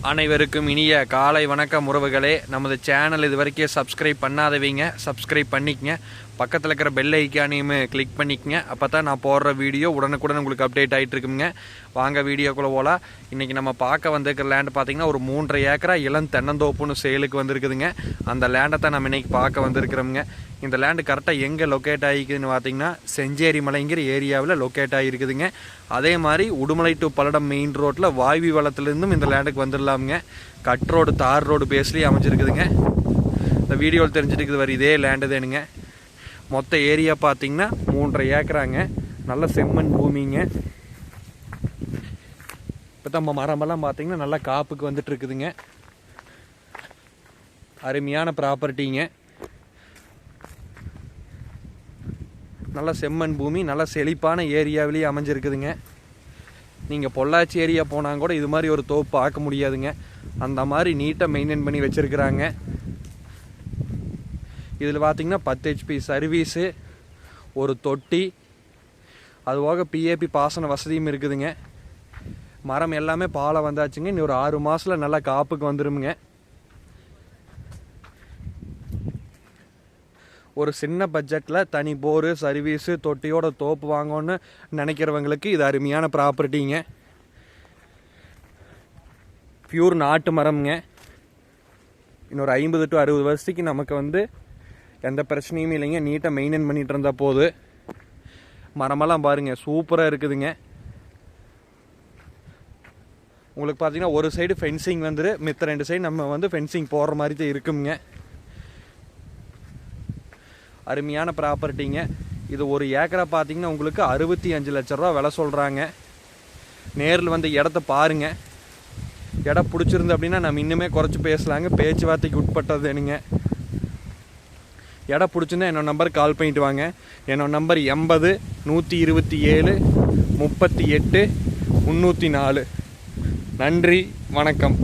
அனைவருக்கும் இனிய காலை வணக்கம் உறவுகளே. நமது சேனல் இது வரைக்கும் சப்ஸ்கிரைப் பண்ணாதவங்க. சப்ஸ்கிரைப் பண்ணிக்கங்க. பக்கத்தில் இருக்கிற பெல் ஐக்கானையும் கிளிக் பண்ணிக்கங்க. அப்போ தான் நான் போடுற வீடியோ உடனுக்குடன் உங்களுக்கு அப்டேட் ஆகிட்டு இருக்குங்க வாங்க வீடியோக்குள்ளே போகலாம் இன்றைக்கி நம்ம பார்க்க வந்திருக்கிற லேண்ட் பார்த்தீங்கன்னா ஒரு மூன்றரை ஏக்கரா இளம் தென்னந்தோப்புன்னு சேலுக்கு வந்திருக்குதுங்க. அந்த லேண்டை தான் நம்ம இன்னைக்கு பார்க்க வந்திருக்கிறோமுங்க. இந்த லேண்டு கரெக்டாக எங்கே லொக்கேட் ஆகிக்குதுன்னு பார்த்தீங்கன்னா செஞ்சேரி மலைங்கிற ஏரியாவில் லொக்கேட் ஆகிருக்குதுங்க. அதே மாதிரி உடுமலை டு பல்லடம் மெயின் ரோட்டில் வாய்வி வளத்துலேருந்தும் இந்த லேண்டுக்கு வந்துடலாமுங்க கட் ரோடு தார் ரோடு பேஸ்லேயே அமைஞ்சிருக்குதுங்க. இந்த வீடியோவில் தெரிஞ்சிருக்குது வர இதே லேண்டு தானுங்க மொத்த ஏரியா பார்த்தீங்கன்னா மூன்றரை ஏக்கராங்க. நல்ல செம்மண் பூமிங்க. இப்போ நம்ம மரமெல்லாம் பார்த்தீங்கன்னா நல்லா காப்புக்கு வந்துட்டு இருக்குதுங்க அருமையான ப்ராப்பர்ட்டிங்க. நல்ல செம்மண் பூமி நல்ல செழிப்பான ஏரியாவிலேயே அமைஞ்சிருக்குதுங்க. நீங்கள் பொள்ளாச்சி ஏரியா போனால் கூட இது மாதிரி ஒரு தோப்பு பார்க்க முடியாதுங்க. அந்த மாதிரி நீட்டாக மெயின்டைன் பண்ணி வச்சுருக்குறாங்க. இதில் பார்த்தீங்கன்னா பத்து ஹெச்பி சர்வீஸு ஒரு தொட்டி அது போக பிஏபி பாசன வசதியும் இருக்குதுங்க. மரம் எல்லாமே பாலை வந்தாச்சுங்க. இன்னும் ஒரு ஆறு மாதத்தில் நல்லா காப்புக்கு வந்துருமுங்க. ஒரு சின்ன பட்ஜெட்டில் தனி போரு சர்வீஸு தொட்டியோட தோப்பு வாங்கணும்னு நினைக்கிறவங்களுக்கு இது அருமையான ப்ராப்பர்ட்டிங்க பியூர் நாட்டு மரம்ங்க. இன்னொரு ஐம்பது டு அறுபது வருஷத்துக்கு நமக்கு வந்து எந்த பிரச்சனையும் இல்லைங்க. நீட்டாக மெயின்டைன் பண்ணிட்டு இருந்தால் போது. மரமெல்லாம் பாருங்கள் சூப்பராக இருக்குதுங்க. உங்களுக்கு பார்த்தீங்கன்னா ஒரு சைடு ஃபென்சிங் வந்துரு மித்த ரெண்டு சைடு நம்ம வந்து ஃபென்சிங் போடுற மாதிரி தான் இருக்குங்க. அருமையான ப்ராப்பர்ட்டிங்க இது ஒரு ஏக்கரை பார்த்தீங்கன்னா உங்களுக்கு அறுபத்தி அஞ்சு லட்ச ரூபா விலை சொல்கிறாங்க நேரில் வந்து இடத்த பாருங்கள் இடம் பிடிச்சிருந்து அப்படின்னா நம்ம இன்னுமே குறைச்சி பேசலாங்க. பேச்சுவார்த்தைக்கு உட்பட்டது என்னங்க இடம் பிடிச்சிருந்தா என்னோட நம்பருக்கு கால் பண்ணிட்டு வாங்க. என்னோட நம்பர் எண்பது நூற்றி இருபத்தி ஏழு முப்பத்தி எட்டு முந்நூற்றி நாலு. நன்றி வணக்கம்.